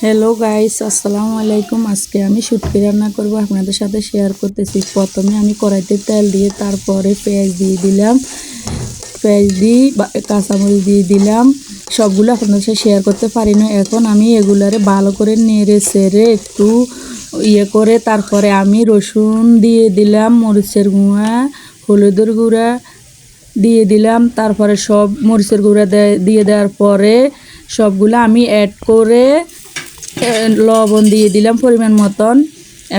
Hello guys আসসালামু আলাইকুম আজকে আমি শুটকি রান্না করব। আপনাদের সাথে শেয়ার করতেছি। প্রথমে আমি কড়াইতে তেল দিয়ে তারপরে পেঁয়াজ দিয়ে দিলাম। পেঁয়াজ বা- কাঁচামরিচ দিয়ে দিলাম। সবগুলো আপনাদের সাথে শেয়ার করতে পারি না এখন আমি এগুলারে ভালো করে নেড়ে সেড়ে একটু ইয়ে করে তারপরে আমি রসুন দিয়ে দিলাম, মরিচের গুঁড়া, হলুদের গুঁড়া দিয়ে দিলাম। তারপরে সব মরিচের গুঁড়া দিয়ে দেওয়ার পরে সবগুলো আমি অ্যাড করে লবণ দিয়ে দিলাম পরিমাণ মতন।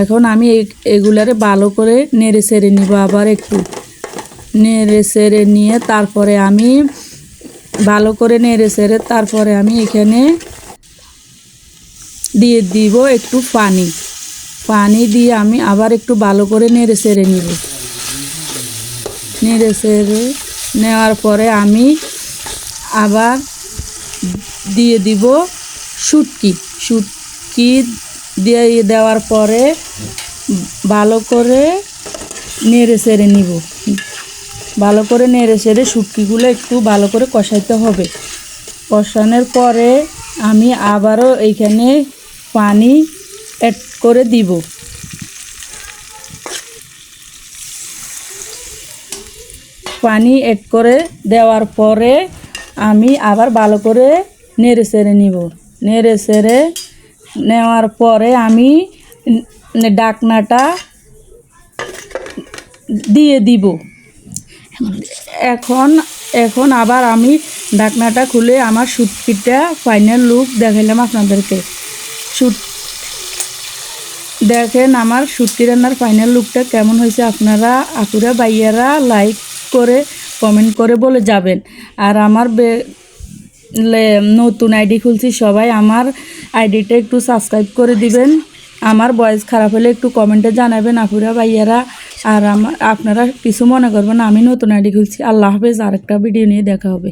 এখন আমি এগুলারে ভালো করে নেড়ে সেড়ে নিব আবার একটু। নেড়ে সেড়ে নিয়ে তারপরে আমি ভালো করে নেড়ে সেড়ে তারপরে আমি এখানে দিয়ে দিব একটু পানি। পানি দিয়ে আমি আবার একটু ভালো করে নেড়ে সেড়ে নিব। নেড়ে সেড়ে নেওয়ার পরে আমি আবার দিয়ে দিব শুটকি। শুটকি দিয়ে দেওয়ার পরে ভালো করে নেড়ে সেড়ে নিব। ভালো করে নেড়ে সেড়ে শুটকিগুলো একটু ভালো করে কষাইতে হবে। কষানোর পরে আমি আবারও এইখানে পানি অ্যাড করে দিব। পানি অ্যাড করে দেওয়ার পরে আমি আবার ভালো করে নেড়ে সেড়ে নিব। নেড়ে সেড়ে নেওয়ার পরে আমি ডাকনাটা দিয়ে দিব। এখন এখন আবার আমি ডাকনাটা খুলে আমার শুটকিটা ফাইনাল লুক দেখাইলাম আপনাদেরকে। শুট দেখেন আমার শুটকি রান্নার ফাইনাল লুকটা কেমন হয়েছে আপনারা, আপুরা বাইয়ারা লাইক করে কমেন্ট করে বলে যাবেন। আর আমার নতুন আইডি খুলছি, সবাই আমার আইডিটা একটু সাবস্ক্রাইব করে দিবেন। আমার বয়স খারাপ হলে একটু কমেন্টে জানাবেন, আপুরা, ভাইয়ারা। আর আমার, আপনারা কিছু মনে করবেন, আমি নতুন আইডি খুলছি। আল্লাহ হাফেজ, আরেকটা ভিডিও নিয়ে দেখা হবে।